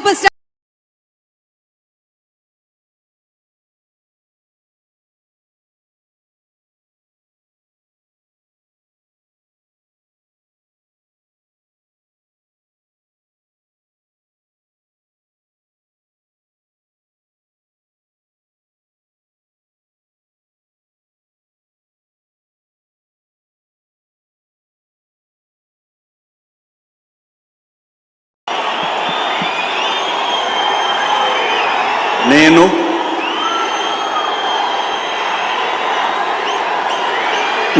Super star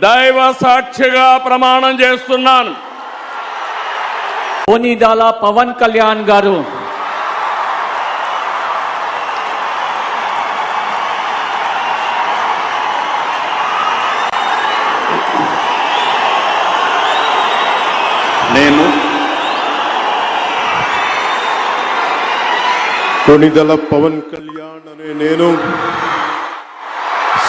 దైవ సాక్షిగా ప్రమాణం చేస్తున్నాను. ఓనిడాల పవన్ కళ్యాణ్ గారు. నేను కొణిదల పవన్ కళ్యాణ్ అనే నేను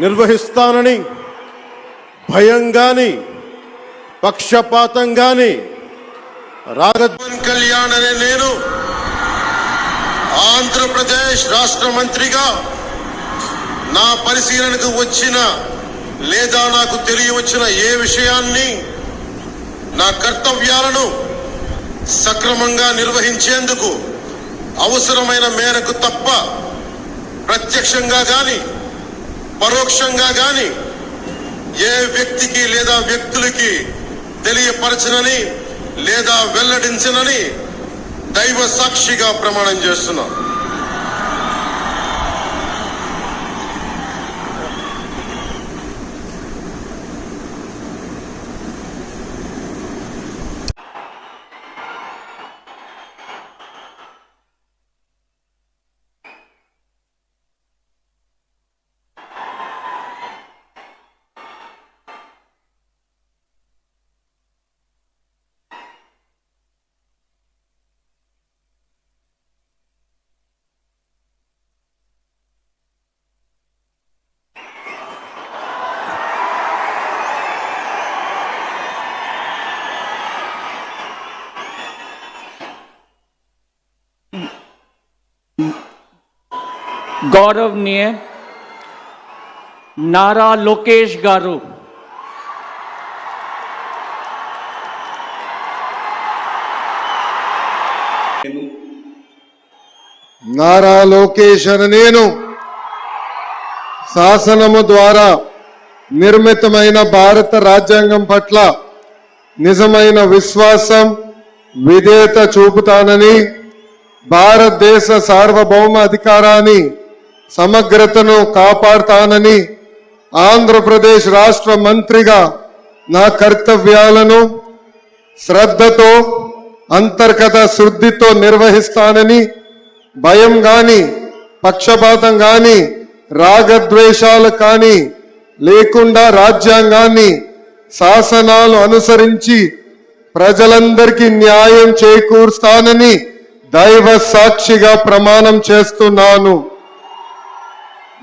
నిర్వహిస్తానని భయం కానీ పక్షపాతం కానీ రాఘవన్ కళ్యాణ్ అనే నేను ఆంధ్రప్రదేశ్ రాష్ట్ర మంత్రిగా నా పరిశీలనకు వచ్చిన లేదా నాకు తెలియవచ్చిన ఏ విషయాన్ని నా కర్తవ్యాలను సక్రమంగా నిర్వహించేందుకు అవసరమైన మేరకు తప్ప ప్రత్యక్షంగా కానీ పరోక్షంగా గాని ఏ వ్యక్తికి లేదా వ్యక్తులకి తెలియపరచనని లేదా వెల్లడించనని దైవ సాక్షిగా ప్రమాణం చేస్తున్నాను గౌరవనీయ నారా లోకేష్ గారు. నారా లోకేష్ అని నేను శాసనము ద్వారా నిర్మితమైన భారత రాజ్యాంగం పట్ల నిజమైన విశ్వాసం విధేయత చూపుతానని భారతదేశ సార్వభౌమ అధికారాన్ని సమగ్రతను కాపాడుతానని ఆంధ్రప్రదేశ్ రాష్ట్ర మంత్రిగా నా కర్తవ్యాలను శ్రద్ధతో అంతర్గత శుద్ధితో నిర్వహిస్తానని భయం కానీ పక్షపాతం కానీ రాగద్వేషాలు కానీ లేకుండా రాజ్యాంగాన్ని శాసనాలు అనుసరించి ప్రజలందరికీ న్యాయం చేకూరుస్తానని దైవ సాక్షిగా ప్రమాణం చేస్తున్నాను.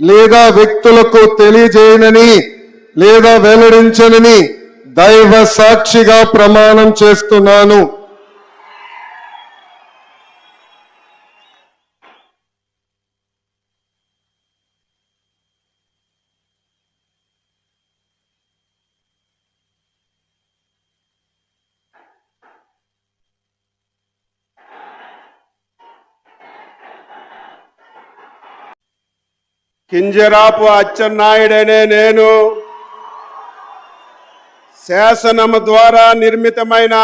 లేదా వ్యక్తులకు తెలియజేయనని లేదా వెల్లడించనని దైవ సాక్షిగా ప్రమాణం చేస్తున్నాను. కింజరాపు అచ్చెన్నాయుడనే నేను. శాసనము ద్వారా నిర్మితమైన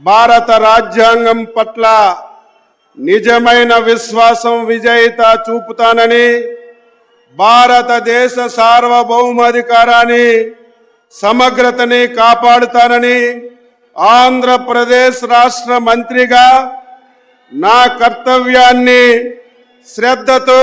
భారత రాజ్యాంగం పట్ల నిజమైన విశ్వాసం విజయిత చూపుతానని భారతదేశ సార్వభౌమాధికారాన్ని సమగ్రతని కాపాడుతానని ఆంధ్రప్రదేశ్ రాష్ట్ర మంత్రిగా నా కర్తవ్యాన్ని శ్రద్ధతో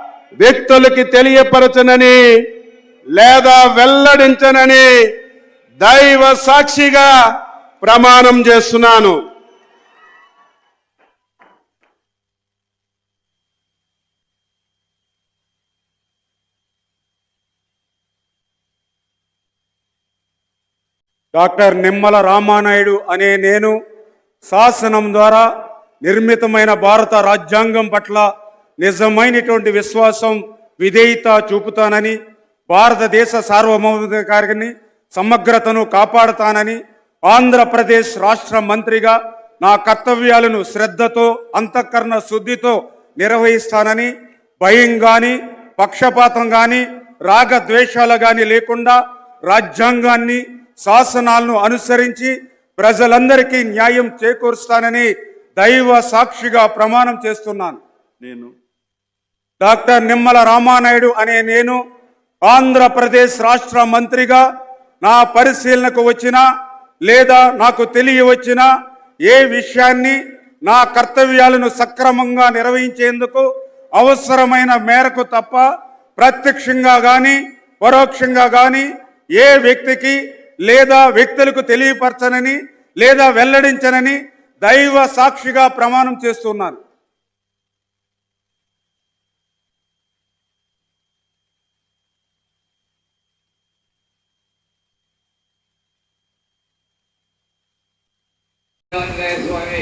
వ్యక్తులకి తెలియపరచనని లేదా వెల్లడించనని దైవ సాక్షిగా ప్రమాణం చేస్తున్నాను. డాక్టర్ నిమ్మల రామానాయుడు అనే నేను శాసనం ద్వారా నిర్మితమైన భారత రాజ్యాంగం పట్ల నిజమైనటువంటి విశ్వాసం విధేయత చూపుతానని భారతదేశ సార్వభౌమాధికారిని సమగ్రతను కాపాడుతానని ఆంధ్రప్రదేశ్ రాష్ట్ర మంత్రిగా నా కర్తవ్యాలను శ్రద్ధతో అంతఃకరణ శుద్ధితో నిర్వహిస్తానని భయం కానీ పక్షపాతం కానీ రాగద్వేషాలు కానీ లేకుండా రాజ్యాంగాన్ని శాసనాలను అనుసరించి ప్రజలందరికీ న్యాయం చేకూరుస్తానని దైవ సాక్షిగా ప్రమాణం చేస్తున్నాను. నేను డాక్టర్ నిమ్మల రామానాయుడు అనే నేను ఆంధ్రప్రదేశ్ రాష్ట్ర మంత్రిగా నా పరిశీలనకు వచ్చిన లేదా నాకు తెలియవచ్చిన ఏ విషయాన్ని నా కర్తవ్యాలను సక్రమంగా నిర్వహించేందుకు అవసరమైన మేరకు తప్ప ప్రత్యక్షంగా కానీ పరోక్షంగా కానీ ఏ వ్యక్తికి లేదా వ్యక్తులకు తెలియపరచనని లేదా వెల్లడించనని దైవ సాక్షిగా ప్రమాణం చేస్తున్నాను ఆంజనేయ స్వామి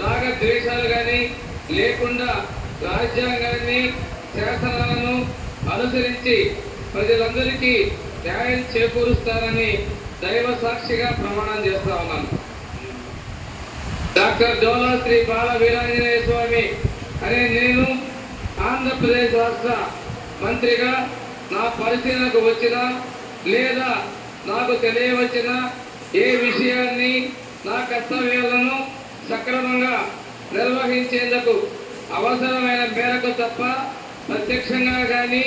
రాగద్వేషాలు కానీ లేకుండా రాజ్యాంగాన్ని శాసనాలను అనుసరించి ప్రజలందరికీ న్యాయం చేకూరుస్తానని దైవ సాక్షిగా ప్రమాణం చేస్తా ఉన్నాను. డాక్టర్ డోలా శ్రీ బాల వీరాంజనేయ స్వామి అనే నేను ఆంధ్రప్రదేశ్ రాష్ట్ర మంత్రిగా నా పరిశీలనకు వచ్చిన లేదా నాకు తెలియవచ్చిన ఏ విషయాన్ని నా కర్తవ్యాలను సక్రమంగా నిర్వహించేందుకు అవసరమైన మేరకు తప్ప ప్రత్యక్షంగా కానీ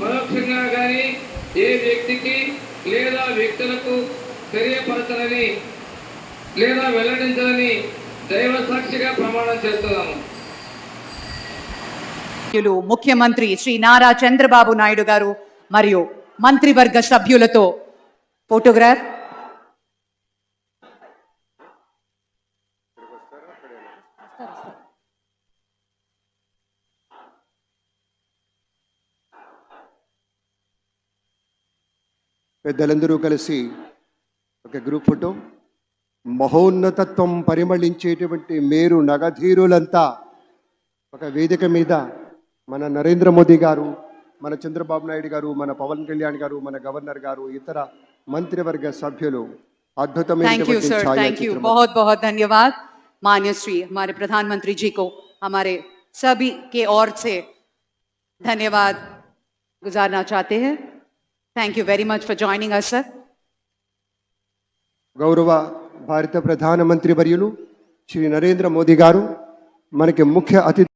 పరోక్షంగా కానీ ఏ వ్యక్తికి లేదా వ్యక్తులకు తెలియపరచనని లేదా వెల్లడించాలని దైవ సాక్షిగా ప్రమాణం చేస్తున్నాము. ముఖ్యమంత్రి శ్రీ నారా చంద్రబాబు నాయుడు గారు మరియు మంత్రివర్గ సభ్యులతో ఫోటోగ్రాఫ్ పెద్దలందరూ కలిసి ఒక గ్రూప్ ఫోటో మహోన్నతత్వం పరిమళించేటువంటి మేరు నగధీరులంతా ఒక వేదిక మీద మన నరేంద్ర మోదీ గారు మన చంద్రబాబు నాయుడు గారు మన పవన్ కళ్యాణ్ గారు మన గవర్నర్ గారు ఇతర మంత్రివర్గ సభ్యులు थैंक यू అద్భుతమైనటువంటి सर थैंक यू ఛాయాచిత్రం बहुत बहुत धन्यवाद मान्य श्री हमारे प्रधानमंत्री जी को हमारे सभी के ओर से धन्यवाद गुजारना चाहते हैं thank you very much for joining us sir గౌరవ భారత ప్రధానమంత్రి వర్యులు శ్రీ నరేంద్ర మోదీ గారు మనకి ముఖ్య అతిథి